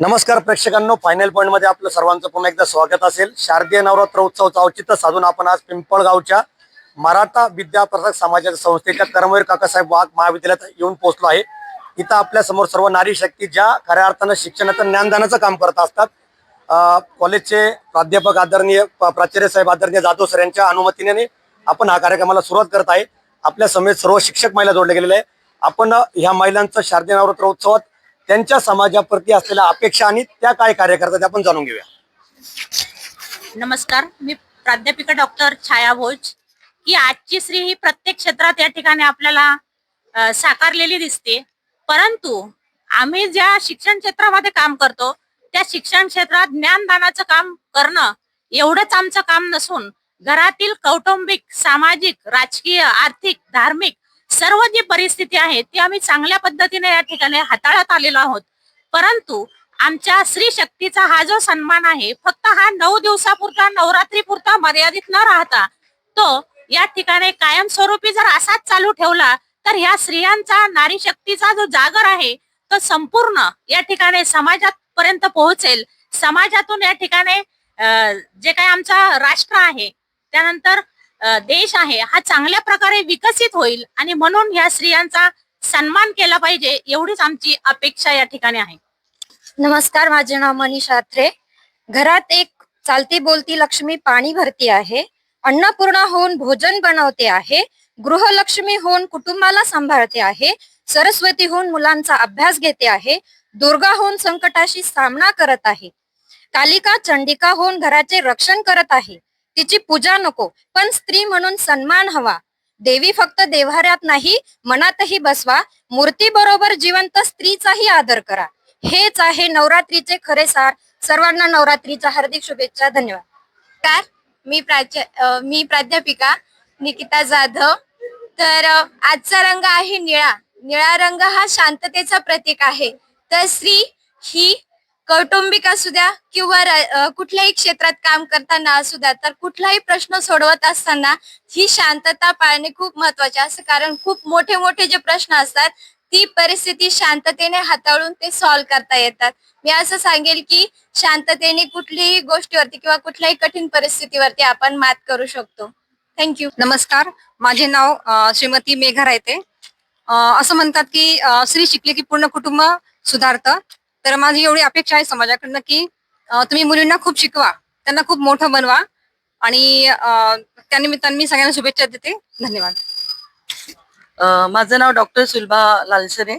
नमस्कार प्रेक्षकांनो फायनल पॉईंटमध्ये आपलं सर्वांचं पुन्हा एकदा स्वागत असेल. शारदीय नवरात्र उत्सवाचं औचित्य साधून आपण आज पिंपळगावच्या मराठा विद्याप्रसारक समाजाच्या संस्थेच्या कर्मवीर काकासाहेब वाघ महाविद्यालयात येऊन पोहोचलो आहे. इथं आपल्यासमोर सर्व नारी शक्ती ज्या खऱ्या अर्थानं शिक्षणाचं ज्ञानदानाचं काम करत असतात. कॉलेजचे प्राध्यापक आदरणीय प- प्राचार्य साहेब आदरणीय जाधव सर यांच्या अनुमतीने आपण हा कार्यक्रमाला सुरुवात करत आहे. आपल्या समेत सर्व शिक्षक महिला जोडले गेलेले आहे. आपण ह्या महिलांचं शारदीय नवरात्र उत्सवात त्यांच्या समाजाप्रती असलेल्या अपेक्षा आणि त्या काय कार्य करतात आपण जाणून घेऊया. नमस्कार मी प्राध्यापिका डॉक्टर छाया भोज. की आजची स्त्री ही प्रत्येक क्षेत्रात या ठिकाणी आपल्याला साकारलेली दिसते. परंतु आम्ही ज्या शिक्षण क्षेत्रामध्ये काम करतो त्या शिक्षण क्षेत्रात ज्ञानदानाचं काम करणं एवढंच आमचं काम नसून घरातील कौटुंबिक सामाजिक राजकीय आर्थिक धार्मिक सर्व जी परिस्थिती आहे ती आम्ही चांगल्या पद्धतीने या ठिकाणी हाताळत आलेलो आहोत. परंतु आमच्या स्त्री शक्तीचा हा जो सन्मान आहे फक्त हा नऊ दिवसापुरता नवरात्री पुरता मर्यादित न राहता तो या ठिकाणी कायमस्वरूपी जर असाच चालू ठेवला तर ह्या स्त्रियांचा नारी शक्तीचा जो जागर आहे तो संपूर्ण या ठिकाणी समाजात पर्यंत पोहोचेल. समाजातून या ठिकाणी जे काही आमचा राष्ट्र आहे त्यानंतर देश आहे हा चांगल्या प्रकारे विकसित होईल आणि म्हणून ह्या स्त्रियांचा सन्मान केला पाहिजे एवढीच आमची अपेक्षा या ठिकाणी आहे. नमस्कार माझे नाव मनीषा अत्रे. घरात एक चालती बोलती लक्ष्मी पाणी भरती आहे अन्नपूर्णा होऊन भोजन बनवते आहे गृहलक्ष्मी होऊन कुटुंबाला सांभाळते आहे सरस्वती होऊन मुलांचा अभ्यास घेते आहे दुर्गा होऊन संकटाशी सामना करत आहे कालिका चंडिका होऊन घराचे रक्षण करत आहे तिची पूजा नको पण स्त्री म्हणून सन्मान हवा. देवी फक्त देव्हाऱ्यात नाही मनातही बसवा. मूर्ती बरोबर जिवंत स्त्रीचाही आदर करा. हेच आहे नवरात्रीचे खरे सार. सर्वांना नवरात्रीच्या हार्दिक शुभेच्छा धन्यवाद. काय मी प्राच्या मी प्राध्यापिका निकिता जाधव. तर आजचा रंग आहे निळा. निळा रंग हा शांततेचा प्रतीक आहे. तर स्त्री ही कौटुंबिक असू द्या किंवा कुठल्याही क्षेत्रात काम करताना असू द्या तर कुठलाही प्रश्न सोडवत असताना ही शांतता पाळणे खूप महत्त्वाचे असं कारण खूप मोठे मोठे जे प्रश्न असतात ती परिस्थिती शांततेने हाताळून ते सॉल्व्ह करता येतात. मी असं सांगेल की शांततेने कुठलीही गोष्टीवरती किंवा कुठल्याही कठीण परिस्थितीवरती आपण मात करू शकतो. थँक्यू नमस्कार. माझे नाव श्रीमती मेघा रायते. असं म्हणतात की स्त्री शिकले की पूर्ण कुटुंब सुधारतं. तर माझी एवढी अपेक्षा आहे समाजाकडनं की तुम्ही मुलींना खूप शिकवा त्यांना खूप मोठं बनवा आणि अ, त्यानिमित्ताने मी सगळ्यांना शुभेच्छा देते. धन्यवाद. माझं नाव डॉक्टर सुलभा लालसरे.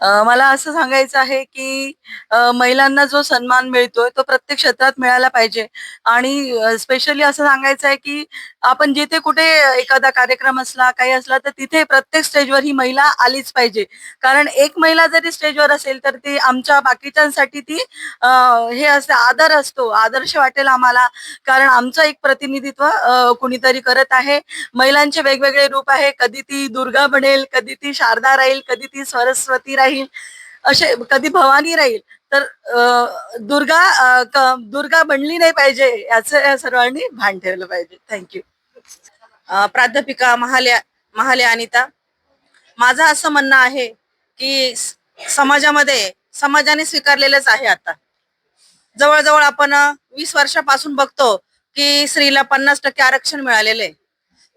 मला असं सांगायचं आहे की महिलांना जो सन्मान मिळतोय तो प्रत्येक क्षेत्रात मिळाला पाहिजे. आणि स्पेशली असं सांगायचं आहे की आपण जिथे कुठे एखादा कार्यक्रम असला काही असला तर तिथे प्रत्येक स्टेजवर ही महिला आलीच पाहिजे. कारण एक महिला जरी स्टेजवर असेल तर ती आमच्या बाकीच्यांसाठी ती हे असते आदर असतो आदर्श वाटेल आम्हाला. कारण आमचं एक प्रतिनिधित्व कुणीतरी करत आहे. महिलांचे वेगवेगळे रूप आहे. कधी ती दुर्गा बनेल कधी ती शारदा राहील कधी ती सरस्वती राहील. असे कधी भवानी राहील तर दुर्गा दुर्गा बनली नाही पाहिजे याचं या सर्वांनी भान ठेवलं पाहिजे. थँक्यू प्राध्यापिका महाले महाल्या अनिता माझं असं म्हणणं आहे की समाजामध्ये समाजाने स्वीकारलेलंच आहे आता. जवळजवळ आपण वीस वर्षापासून बघतो की स्त्रीला पन्नास टक्के आरक्षण मिळालेले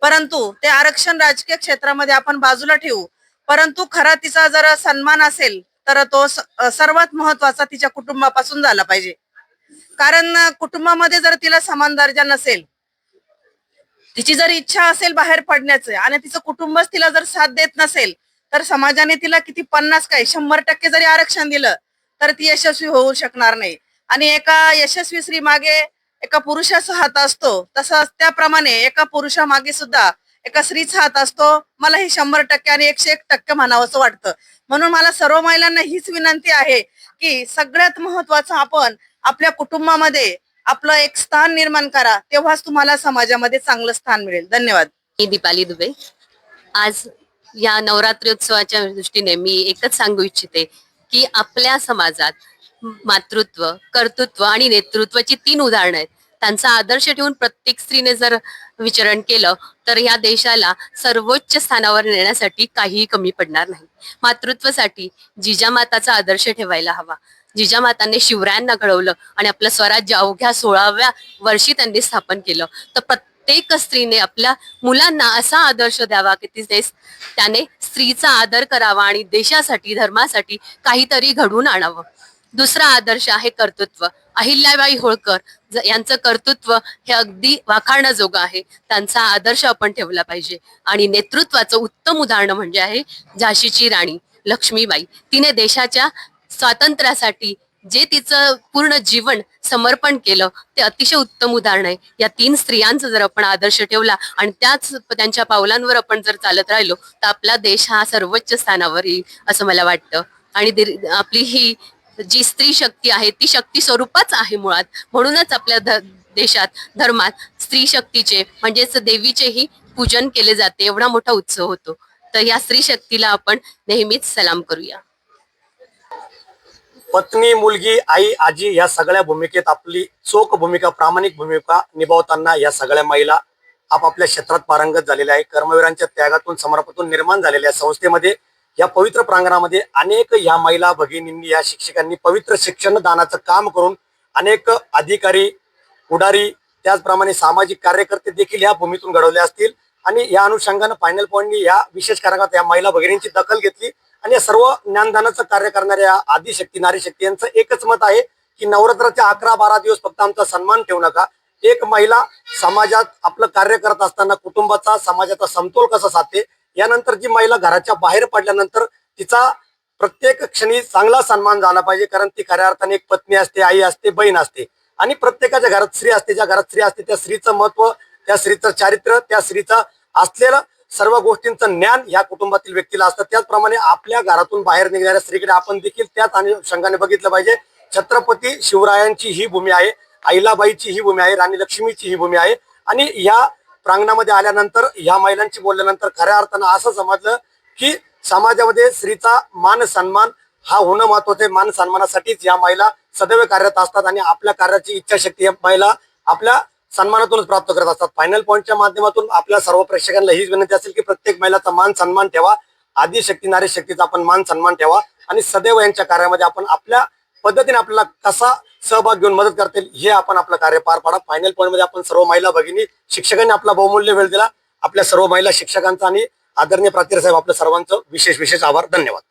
परंतु ते आरक्षण राजकीय क्षेत्रामध्ये आपण बाजूला ठेवू परंतु खरा तिचा जर सन्मान असेल तर तो सर्वात महत्त्वाचा तिच्या कुटुंबापासून झाला पाहिजे. कारण कुटुंबामध्ये जर तिला समान दर्जा नसेल तिची जर इच्छा असेल बाहेर पडण्याचं आणि तिचं कुटुंबच तिला जर साथ देत नसेल तर समाजाने तिला किती पन्नास काय शंभर टक्के जरी आरक्षण दिलं तर ती यशस्वी होऊ शकणार नाही. आणि एका यशस्वी स्त्री मागे एका पुरुषाचा हात असतो तसंच त्याप्रमाणे एका पुरुषा मागे सुद्धा एका स्त्रीचा हात असतो मला हे शंभर टक्के आणि एकशे एक टक्के म्हणावंसं वाटतं. म्हणून मला सर्व महिलांना हीच विनंती आहे की सगळ्यात महत्वाचं आपण आपल्या कुटुंबामध्ये आपलं एक स्थान निर्माण करा तेव्हाच तुम्हाला समाजामध्ये चांगलं स्थान मिळेल. धन्यवाद. मी दीपाली दुबे. आज या नवरात्रोत्सवाच्या दृष्टीने मी एकच सांगू इच्छिते की आपल्या समाजात मातृत्व कर्तृत्व आणि नेतृत्वाची तीन उदाहरणं आहेत. त्यांचा आदर्श ठेवून प्रत्येक स्त्रीने जर विचरण केलं तर या देशाला सर्वोच्च स्थानावर नेण्यासाठी काहीही कमी पडणार नाही. मातृत्वासाठी जिजामाताचा आदर्श ठेवायला हवा. जिजामाताने शिवरायांना घडवलं आणि आपलं स्वराज्य अवघ्या सोळाव्या वर्षी त्यांनी स्थापन केलं. तर प्रत्येक स्त्रीने आपल्या मुलांना असा आदर्श द्यावा की तिने त्याने स्त्रीचा आदर करावा आणि देशासाठी धर्मासाठी काहीतरी घडवून आणावं. दुसरा आदर्श आहे कर्तृत्व. अहिल्याबाई होळकर यांचं कर्तृत्व हे अगदी वाखाणण्याजोगं आहे. त्यांचा आदर्श आपण ठेवला पाहिजे. आणि नेतृत्वाचं उत्तम उदाहरण म्हणजे आहे झाशीची राणी लक्ष्मीबाई. तिने देशाच्या स्वातंत्र्यासाठी जे तिचं पूर्ण जीवन समर्पण केलं ते अतिशय उत्तम उदाहरण आहे. या तीन स्त्रियांचा जर आपण आदर्श ठेवला आणि त्याच त्यांच्या पावलांवर आपण जर चालत राहिलो तर आपला देश हा सर्वोच्च स्थानावर येईल असं मला वाटतं. आणि आपली ही जी स्त्री शक्ती आहे ती शक्ती स्वरूपच आहे मुळात. म्हणूनच आपल्या ध- देशात धर्मात स्त्री शक्तीचे म्हणजेच देवीचेही पूजन केले जाते. एवढा मोठा उत्सव होतो. तर या स्त्री शक्तीला आपण नेहमीच सलाम करूया. पत्नी मुलगी आई आजी या सगळ्या भूमिकेत आपली चोख भूमिका प्रामाणिक भूमिका निभावताना या सगळ्या महिला आपापल्या क्षेत्रात पारंगत झालेल्या आहे कर्मवीरांच्या त्यागातून समर्पणातून निर्माण झालेल्या संस्थेमध्ये या पवित्र प्रांगणामध्ये अनेक या महिला भगिनींनी या शिक्षकांनी पवित्र शिक्षण दानाचं काम करून अनेक अधिकारी पुढारी त्याचप्रमाणे सामाजिक कार्यकर्ते देखील या भूमीतून घडवले असतील. आणि या अनुषंगानं फायनल पॉईंटनी या विशेष कार्यक्रमात या महिला भगिनींची दखल घेतली. आणि या सर्व ज्ञानदानाचं कार्य करणाऱ्या आदिशक्ती नारी शक्ती यांचं एकच मत आहे की नवरात्राच्या अकरा बारा दिवस फक्त आमचा सन्मान ठेवू नका. एक महिला समाजात आपलं कार्य करत असताना कुटुंबाचा समाजाचा समतोल कसा साधते? यानंतर जी महिला घराच्या बाहेर पडल्यानंतर तिचा प्रत्येक क्षणी चांगला सन्मान झाला पाहिजे कारण ती खऱ्या अर्थाने एक पत्नी असते आई असते बहीण असते. आणि प्रत्येकाच्या घरात स्त्री असते ज्या घरात स्त्री असते त्या स्त्रीचं महत्त्व त्या स्त्रीचं चारित्र्य त्या स्त्रीचं असलेलं सर्व गोष्टींचं ज्ञान या कुटुंबातील व्यक्तीला असतं. त्याचप्रमाणे आपल्या घरातून बाहेर निघणाऱ्या स्त्रीकडे आपण देखील त्याच अनुषंगाने बघितलं पाहिजे. छत्रपती शिवरायांची ही भूमी आहे अहिलाबाईची ही भूमी आहे राणी लक्ष्मीची ही भूमी आहे. आणि या प्रांगणामध्ये आल्यानंतर ह्या महिलांची बोलल्यानंतर खऱ्या अर्थानं असं समजलं की समाजामध्ये स्त्रीचा मान सन्मान हा होणं महत्वाचं आहे. मान सन्मानासाठीच या महिला सदैव कार्यरत असतात आणि आपल्या कार्याची इच्छाशक्ती या महिला आपल्या सन्मानातूनच प्राप्त करत असतात. फायनल पॉईंटच्या माध्यमातून आपल्या सर्व प्रेक्षकांना हीच विनंती असेल की प्रत्येक महिलाचा मान सन्मान ठेवा. आदिशक्ती नारी शक्तीचा आपण मान सन्मान ठेवा. आणि सदैव यांच्या कार्यामध्ये आपण आपल्या पद्धतीने आपल्याला कसा सहभाग घेऊन मदत करतील हे आपण आपलं कार्य पार पाडा. फायनल पॉईंटमध्ये आपण सर्व महिला भगिनी शिक्षकांनी आपला बहुमूल्य वेळ दिला. आपल्या सर्व महिला शिक्षकांचा आणि आदरणीय प्राचार्य साहेब आपल्या सर्वांचं विशेष विशेष आभार. धन्यवाद.